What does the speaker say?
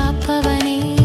காப்பவனே.